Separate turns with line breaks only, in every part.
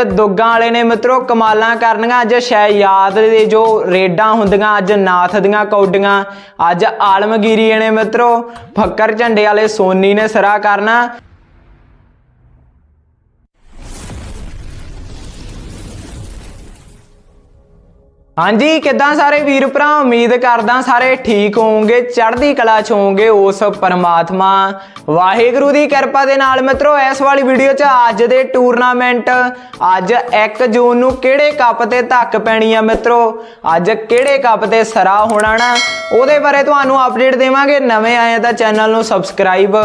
ਅੱਜ ਦੁੱਗਾਂ ਵਾਲੇ ਨੇ ਮਿੱਤਰੋ ਕਮਾਲਾਂ ਕਰਨੀਆਂ, ਅੱਜ ਸ਼ਹਿਯਾਦ ਦੇ ਜੋ ਰੇਡਾਂ ਹੁੰਦੀਆਂ, ਅੱਜ ਨਾਥ ਦੀਆਂ ਕੌਡੀਆਂ, ਅੱਜ ਆਲਮਗੀਰੀ ਨੇ ਮਿੱਤਰੋ, ਫੱਕਰ ਝੰਡੇ ਵਾਲੇ ਸੋਨੀ ਨੇ ਸਰਾ ਕਰਨਾ। ਹਾਂਜੀ, ਕਿੱਦਾਂ ਸਾਰੇ ਵੀਰ ਭਰਾ? ਉਮੀਦ ਕਰਦਾ ਸਾਰੇ ਠੀਕ ਹੋਵੋਗੇ, ਚੜ੍ਹਦੀ ਕਲਾ ਚ ਹੋਵੋਗੇ ਉਸ ਪਰਮਾਤਮਾ। ਵਾਹਿਗੁਰੂ ਦੀ ਕਿਰਪਾ ਦੇ ਨਾਲ ਮਿੱਤਰੋ, ਇਸ ਵਾਲੀ ਵੀਡੀਓ 'ਚ ਅੱਜ ਦੇ ਟੂਰਨਾਮੈਂਟ, ਅੱਜ 1 ਜੂਨ ਨੂੰ ਕਿਹੜੇ ਕੱਪ ਤੇ ਧੱਕ ਪੈਣੀ ਆ ਮਿੱਤਰੋ? ਅੱਜ ਕਿਹੜੇ ਕੱਪ ਤੇ ਸਰਾ ਹੋਣਾ ਨਾ? ਉਹਦੇ ਬਾਰੇ ਤੁਹਾਨੂੰ ਅਪਡੇਟ ਦੇਵਾਂਗੇ। ਨਵੇਂ ਆਏ ਤਾਂ ਚੈਨਲ ਨੂੰ ਸਬਸਕ੍ਰਾਈਬ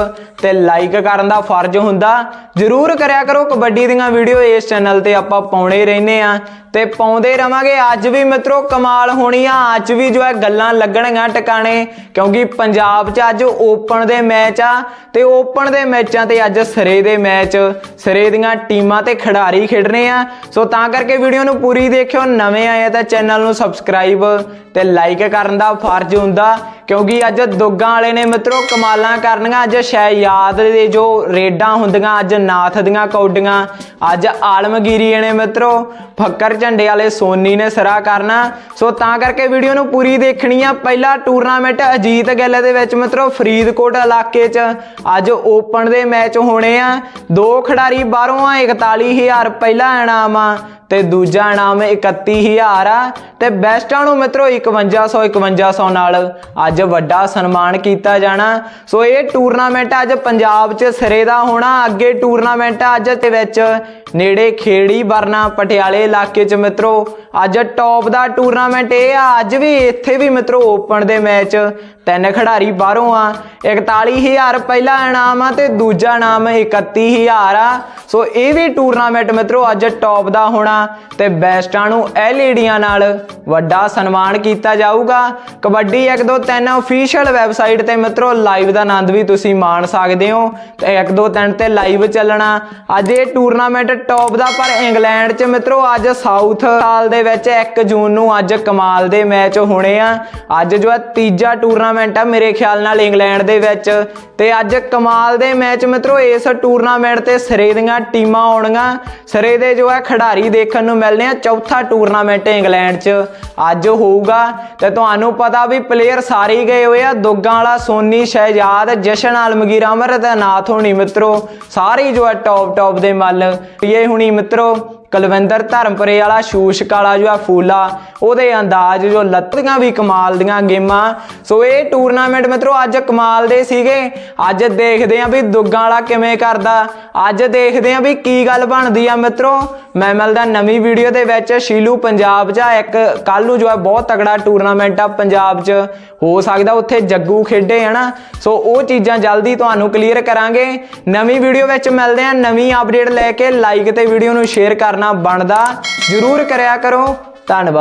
ਤੇ ਲਾਈਕ ਕਰਨ ਦਾ ਫਰਜ਼ ਹੁੰਦਾ। ਜਰੂਰ ਕਰਿਆ ਕਰੋ, ਕਬੱਡੀ ਦੀਆਂ ਵੀਡੀਓ ਇਸ ਚੈਨਲ ਤੇ ਆਪਾਂ ਪਾਉਣੇ ਰਹਿੰਦੇ ਆ। ਤੇ ਪਾਉਂਦੇ ਰਵਾਂਗੇ। ਅੱਜ ਵੀ ਮਿੱਤਰੋ ਕਮਾਲ ਹੋਣੀ ਆ ਅੱਜ ਵੀ ਜੋ ਹੈ ਗੱਲਾਂ ਲੱਗਣਗੀਆਂ ਟਿਕਾਣੇ, ਕਿਉਂਕਿ ਪੰਜਾਬ 'ਚ ਅੱਜ ਓਪਨ ਦੇ ਮੈਚ ਆ। ਤੇ ਓਪਨ ਦੇ ਮੈਚਾਂ ਤੇ ਅੱਜ ਸਰੇ ਦੇ ਮੈਚ ਸਿਰੇ ਦੀਆਂ ਟੀਮਾਂ ਤੇ ਖਿਡਾਰੀ ਖੇਡ ਰਹੇ ਆ। ਸੋ ਤਾਂ ਕਰਕੇ ਵੀਡੀਓ ਨੂੰ ਪੂਰੀ ਦੇਖਿਓ। ਨਵੇਂ ਆਏ ਤਾਂ ਚੈਨਲ ਨੂੰ ਸਬਸਕ੍ਰਾਈਬ ਤੇ ਲਾਈਕ ਕਰਨ ਦਾ ਫਰਜ਼ ਹੁੰਦਾ। ਕਿਉਂਕਿ ਅੱਜ ਦੁੱਗਾਂ ਵਾਲੇ ਨੇ ਮਿੱਤਰੋ, ਕਮਾਲਾਂ ਕਰਨੀਆਂ। ਅੱਜ ਸ਼ਹਿਯਾਦ ਦੇ ਜੋ ਰੇਡਾਂ ਹੁੰਦੀਆਂ, ਅੱਜ ਨਾਥ ਦੀਆਂ ਕੌਡੀਆਂ, ਅੱਜ ਆਲਮਗੀਰੀ ਨੇ ਮਿੱਤਰੋ, ਫੱਕਰ ਝੰਡੇ ਵਾਲੇ ਸੋਨੀ ਨੇ ਸਰਾ ਕਰਨਾ। ਸੋ ਤਾਂ ਕਰਕੇ ਵੀਡੀਓ ਨੂੰ ਪੂਰੀ ਦੇਖਣੀ ਆ। ਪਹਿਲਾ ਟੂਰਨਾਮੈਂਟ ਅਜੀਤ ਗਿੱਲ ਦੇ ਵਿੱਚ ਮਿੱਤਰੋ, ਫਰੀਦਕੋਟ ਇਲਾਕੇ 'ਚ ਅੱਜ ਓਪਨ ਦੇ ਮੈਚ ਹੋਣੇ ਆ। ਦੋ ਖਿਡਾਰੀ ਬਾਹਰੋਂ ਆ 41000 ਪਹਿਲਾ ਇਨਾਮ ਆ, ਤੇ ਦੂਜਾ ਇਨਾਮ 31000 ਆ, ਤੇ ਬੈਸਟਾਂ ਨੂੰ ਮਿੱਤਰੋ 5100 5100 ਨਾਲ ਅੱਜ ਵੱਡਾ ਸਨਮਾਨ ਕੀਤਾ ਜਾਣਾ। ਸੋ ਇਹ ਟੂਰਨਾਮੈਂਟ ਅੱਜ ਪੰਜਾਬ 'ਚ ਸਿਰੇ ਦਾ ਹੋਣਾ, ਅੱਗੇ ਟੂਰਨਾਮੈਂਟ ਅੱਜ ਦੇ ਵਿੱਚ ਨੇੜੇ ਖੇੜੀ ਵਰਨਾ ਪਟਿਆਲੇ ਇਲਾਕੇ 'ਚ ਮਿੱਤਰੋ, ਅੱਜ ਟੌਪ ਦਾ ਟੂਰਨਾਮੈਂਟ ਇਹ ਆ, ਅੱਜ ਵੀ ਇੱਥੇ ਵੀ ਮਿੱਤਰੋ ਓਪਨ ਦੇ ਮੈਚ ਤਿੰਨ ਖਿਡਾਰੀ ਬਾਹਰੋਂ ਆ 41000 ਪਹਿਲਾ ਇਨਾਮ ਆ ਤੇ ਦੂਜਾ ਇਨਾਮ 31000 ਆ। ਸੋ ਇਹ ਵੀ ਟੂਰਨਾਮੈਂਟ ਮਿੱਤਰੋ, ਅੱਜ ਟੌਪ ਦਾ ਹੋਣਾ ਤੇ ਬੈਸਟਾਂ ਨੂੰ ਐਲਈਡੀਆਂ ਨਾਲ ਵੱਡਾ ਸਨਮਾਨ ਕੀਤਾ ਜਾਊਗਾ। ਕਬੱਡੀ 123 ਅਫੀਸ਼ੀਅਲ ਵੈਬਸਾਈਟ ਤੇ ਮਿੱਤਰੋ ਲਾਈਵ ਦਾ ਆਨੰਦ ਵੀ ਤੁਸੀਂ ਮਾਣ ਸਕਦੇ ਹੋ। ਤੇ 123 ਤੇ ਲਾਈਵ ਚੱਲਣਾ। ਅੱਜ ਇਹ ਟੂਰਨਾਮੈਂਟ ਟੌਪ ਦਾ, ਪਰ ਇੰਗਲੈਂਡ 'ਚ ਮਿੱਤਰੋ ਅੱਜ ਸਾਊਥ ਸਾਲ ਦੇ ਵਿੱਚ 1 ਜੂਨ ਨੂੰ ਅੱਜ ਕਮਾਲ ਦੇ ਮੈਚ ਹੋਣੇ ਆ। ਅੱਜ ਜੋ ਹੈ ਤੀਜਾ ਟੂਰਨਾਮੈਂਟ ਆ ਮੇਰੇ ਖਿਆਲ ਨਾਲ ਇੰਗਲੈਂਡ ਦੇ ਵਿੱਚ। ਤੇ ਅੱਜ ਕਮਾਲ ਦੇ ਮੈਚ ਮਿੱਤਰੋ, ਇਸ ਟੂਰਨਾਮੈਂਟ ਤੇ ਸਿਰੇ ਦੀਆਂ ਟੀਮਾਂ ਆਉਣਗੀਆਂ। ਸਿਰੇ ਦੇ ਜੋ ਹੈ ਖਿਡਾਰੀ ਦੇਖਣ ਨੂੰ ਮਿਲਨੇ ਆ, ਚੌਥਾ ਟੂਰਨਾਮੈਂਟ ਇੰਗਲੈਂਡ 'ਚ ਅੱਜ ਹੋਊਗਾ। ਤੇ ਤੁਹਾਨੂੰ ਪਤਾ ਵੀ ਪਲੇਅਰ ਸਾਰੇ ਹੀ ਗਏ ਹੋਏ ਆ, ਦੁੱਗਾਂ ਵਾਲਾ ਸੋਨੀ, ਸ਼ਹਿਜਾਦ, ਜਸ਼ਨ, ਆਲਮਗੀਰ, ਅਮਰਤ, ਨਾਥ ਹੋਣੀ ਮਿੱਤਰੋ, ਸਾਰੇ ਜੋ ਹੈ ਟੌਪ ਟੌਪ ਦੇ ਮੱਲ। ਇਹ ਹੁਣੀ ਮਿੱਤਰੋ ਕੁਲਵਿੰਦਰ ਧਰਮਪੁਰੇ ਵਾਲਾ ਸ਼ੂਸ਼ਕ ਵਾਲਾ ਜੋ ਆ ਫੂਲਾ, ਉਹਦੇ ਅੰਦਾਜ਼ ਜੋ ਲੱਤੀਆਂ ਵੀ ਕਮਾਲ ਦੀਆਂ ਗੇਮਾਂ। ਸੋ ਇਹ ਟੂਰਨਾਮੈਂਟ ਮਿੱਤਰੋ, ਅੱਜ ਕਮਾਲ ਦੇ ਸੀਗੇ। ਅੱਜ ਦੇਖਦੇ ਆਂ ਵੀ ਦੁੱਗਾਂ ਵਾਲਾ ਕਿਵੇਂ ਕਰਦਾ। ਅੱਜ ਦੇਖਦੇ ਆਂ ਵੀ ਕੀ ਗੱਲ ਬਣਦੀ ਆ ਮਿੱਤਰੋ। ਮੈਂ ਮਿਲਦਾ ਨਵੀਂ ਵੀਡੀਓ ਦੇ ਵਿੱਚ, ਸ਼ੀਲੂ ਪੰਜਾਬ 'ਚ ਆ, ਇੱਕ ਕੱਲ ਨੂੰ ਜੋ ਹੈ ਬਹੁਤ ਤਗੜਾ ਟੂਰਨਾਮੈਂਟ ਆ ਪੰਜਾਬ 'ਚ। ਹੋ ਸਕਦਾ ਉੱਥੇ ਜੱਗੂ ਖੇਡੇ, ਹਨਾ? ਸੋ ਉਹ ਚੀਜ਼ਾਂ ਜਲਦੀ ਤੁਹਾਨੂੰ ਕਲੀਅਰ ਕਰਾਂਗੇ। ਨਵੀਂ ਵੀਡੀਓ ਵਿੱਚ ਮਿਲਦੇ ਆ ਨਵੀਂ ਅਪਡੇਟ ਲੈ ਕੇ ਲਾਈਕ ਤੇ ਵੀਡੀਓ ਨੂੰ ਸ਼ੇਅਰ ਕਰਨਾ ਬਣਦਾ ਜਰੂਰ ਕਰਿਆ ਕਰੋ। ਧੰਨਵਾਦ।